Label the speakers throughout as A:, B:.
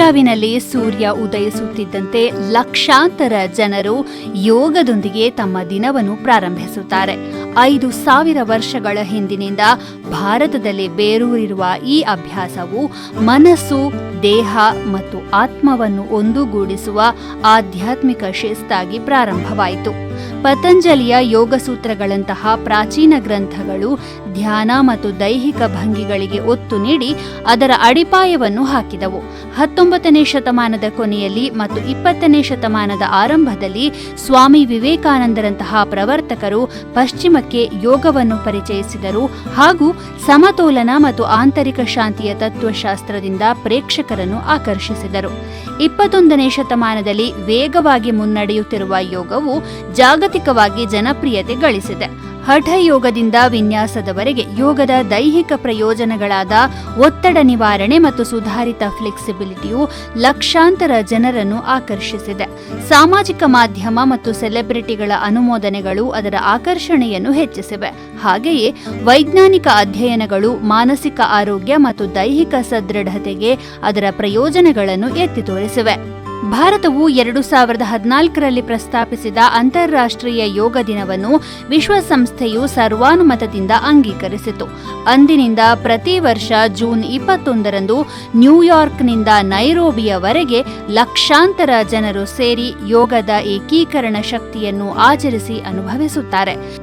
A: ಬೆಳಗಾವಿನಲ್ಲಿ ಸೂರ್ಯ ಉದಯಿಸುತ್ತಿದ್ದಂತೆ ಲಕ್ಷಾಂತರ ಜನರು ಯೋಗದೊಂದಿಗೆ ತಮ್ಮ ದಿನವನ್ನು ಪ್ರಾರಂಭಿಸುತ್ತಾರೆ. ಐದು ಸಾವಿರ ವರ್ಷಗಳ ಹಿಂದಿನಿಂದ ಭಾರತದಲ್ಲಿ ಬೇರೂರಿರುವ ಈ ಅಭ್ಯಾಸವು ಮನಸ್ಸು, ದೇಹ ಮತ್ತು ಆತ್ಮವನ್ನು ಒಂದುಗೂಡಿಸುವ ಆಧ್ಯಾತ್ಮಿಕ ಶಿಸ್ತಾಗಿ ಪ್ರಾರಂಭವಾಯಿತು. ಪತಂಜಲಿಯ ಯೋಗಸೂತ್ರಗಳಂತಹ ಪ್ರಾಚೀನ ಗ್ರಂಥಗಳು ಧ್ಯಾನ ಮತ್ತು ದೈಹಿಕ ಭಂಗಿಗಳಿಗೆ ಒತ್ತು ನೀಡಿ ಅದರ ಅಡಿಪಾಯವನ್ನು ಹಾಕಿದವು. ಹತ್ತೊಂಬತ್ತನೇ ಶತಮಾನದ ಕೊನೆಯಲ್ಲಿ ಮತ್ತು ಇಪ್ಪತ್ತನೇ ಶತಮಾನದ ಆರಂಭದಲ್ಲಿ ಸ್ವಾಮಿ ವಿವೇಕಾನಂದರಂತಹ ಪ್ರವರ್ತಕರು ಪಶ್ಚಿಮಕ್ಕೆ ಯೋಗವನ್ನು ಪರಿಚಯಿಸಿದರು ಹಾಗೂ ಸಮತೋಲನ ಮತ್ತು ಆಂತರಿಕ ಶಾಂತಿಯ ತತ್ವಶಾಸ್ತ್ರದಿಂದ ಪ್ರೇಕ್ಷಕರನ್ನು ಆಕರ್ಷಿಸಿದರು. ಇಪ್ಪತ್ತೊಂದನೇ ಶತಮಾನದಲ್ಲಿ ವೇಗವಾಗಿ ಮುನ್ನಡೆಯುತ್ತಿರುವ ಯೋಗವು ಜಾಗತಿಕವಾಗಿ ಜನಪ್ರಿಯತೆ ಗಳಿಸಿದೆ. ಹಠ ಯೋಗದಿಂದ ವಿನ್ಯಾಸದವರೆಗೆ ಯೋಗದ ದೈಹಿಕ ಪ್ರಯೋಜನಗಳಾದ ಒತ್ತಡ ನಿವಾರಣೆ ಮತ್ತು ಸುಧಾರಿತ ಫ್ಲೆಕ್ಸಿಬಿಲಿಟಿಯು ಲಕ್ಷಾಂತರ ಜನರನ್ನು ಆಕರ್ಷಿಸಿದೆ. ಸಾಮಾಜಿಕ ಮಾಧ್ಯಮ ಮತ್ತು ಸೆಲೆಬ್ರಿಟಿಗಳ ಅನುಮೋದನೆಗಳು ಅದರ ಆಕರ್ಷಣೆಯನ್ನು ಹೆಚ್ಚಿಸಿವೆ. ಹಾಗೆಯೇ ವೈಜ್ಞಾನಿಕ ಅಧ್ಯಯನಗಳು ಮಾನಸಿಕ ಆರೋಗ್ಯ ಮತ್ತು ದೈಹಿಕ ಸದೃಢತೆಗೆ ಅದರ ಪ್ರಯೋಜನಗಳನ್ನು ಎತ್ತಿ ತೋರಿಸಿವೆ. ಭಾರತವು ಎರಡು ಸಾವಿರದ ಹದಿನಾಲ್ಕರಲ್ಲಿ ಪ್ರಸ್ತಾಪಿಸಿದ ಅಂತಾರಾಷ್ಟ್ರೀಯ ಯೋಗ ದಿನವನ್ನು ವಿಶ್ವಸಂಸ್ಥೆಯು ಸರ್ವಾನುಮತದಿಂದ ಅಂಗೀಕರಿಸಿತು. ಅಂದಿನಿಂದ ಪ್ರತಿ ವರ್ಷ ಜೂನ್ ಇಪ್ಪತ್ತೊಂದರಂದು ನ್ಯೂಯಾರ್ಕ್ನಿಂದ ನೈರೋಬಿಯವರೆಗೆ ಲಕ್ಷಾಂತರ ಜನರು ಸೇರಿ ಯೋಗದ ಏಕೀಕರಣ ಶಕ್ತಿಯನ್ನು ಆಚರಿಸಿ ಅನುಭವಿಸುತ್ತಾರೆ.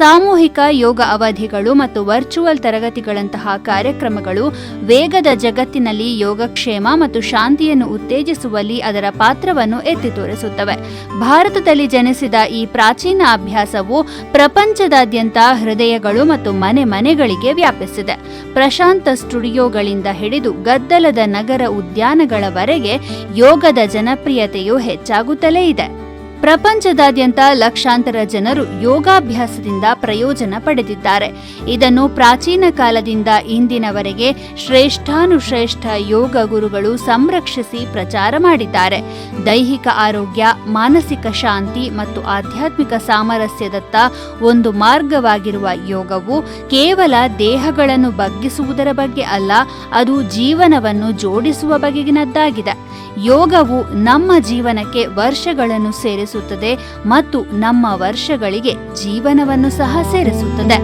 A: ಸಾಮೂಹಿಕ ಯೋಗ ಅವಧಿಗಳು ಮತ್ತು ವರ್ಚುವಲ್ ತರಗತಿಗಳಂತಹ ಕಾರ್ಯಕ್ರಮಗಳು ವೇಗದ ಜಗತ್ತಿನಲ್ಲಿ ಯೋಗಕ್ಷೇಮ ಮತ್ತು ಶಾಂತಿಯನ್ನು ಉತ್ತೇಜಿಸುವಲ್ಲಿ ಅದರ ಪಾತ್ರವನ್ನು ಎತ್ತಿ ತೋರಿಸುತ್ತವೆ. ಭಾರತದಲ್ಲಿ ಜನಿಸಿದ ಈ ಪ್ರಾಚೀನ ಅಭ್ಯಾಸವು ಪ್ರಪಂಚದಾದ್ಯಂತ ಹೃದಯಗಳು ಮತ್ತು ಮನೆ ಮನೆಗಳಿಗೆ ವ್ಯಾಪಿಸಿದೆ. ಪ್ರಶಾಂತ ಸ್ಟುಡಿಯೋಗಳಿಂದ ಹಿಡಿದು ಗದ್ದಲದ ನಗರ ಉದ್ಯಾನಗಳವರೆಗೆ ಯೋಗದ ಜನಪ್ರಿಯತೆಯು ಹೆಚ್ಚಾಗುತ್ತಲೇ ಇದೆ. ಪ್ರಪಂಚದಾದ್ಯಂತ ಲಕ್ಷಾಂತರ ಜನರು ಯೋಗಾಭ್ಯಾಸದಿಂದ ಪ್ರಯೋಜನ ಪಡೆದಿದ್ದಾರೆ. ಇದನ್ನು ಪ್ರಾಚೀನ ಕಾಲದಿಂದ ಇಂದಿನವರೆಗೆ ಶ್ರೇಷ್ಠಾನುಶ್ರೇಷ್ಠ ಯೋಗ ಗುರುಗಳು ಸಂರಕ್ಷಿಸಿ ಪ್ರಚಾರ ಮಾಡಿದ್ದಾರೆ. ದೈಹಿಕ ಆರೋಗ್ಯ, ಮಾನಸಿಕ ಶಾಂತಿ ಮತ್ತು ಆಧ್ಯಾತ್ಮಿಕ ಸಾಮರಸ್ಯದತ್ತ ಒಂದು ಮಾರ್ಗವಾಗಿರುವ ಯೋಗವು ಕೇವಲ ದೇಹಗಳನ್ನು ಬಗ್ಗಿಸುವುದರ ಬಗ್ಗೆ ಅಲ್ಲ, ಅದು ಜೀವನವನ್ನು ಜೋಡಿಸುವ ಬಗೆಗಿನದ್ದಾಗಿದೆ. ಯೋಗವು ನಮ್ಮ ಜೀವನಕ್ಕೆ ವರ್ಷಗಳನ್ನು ಸೇರಿಸುತ್ತದೆ ಮತ್ತು ನಮ್ಮ ವರ್ಷಗಳಿಗೆ ಜೀವನವನ್ನು ಸಹ ಸೇರಿಸುತ್ತದೆ.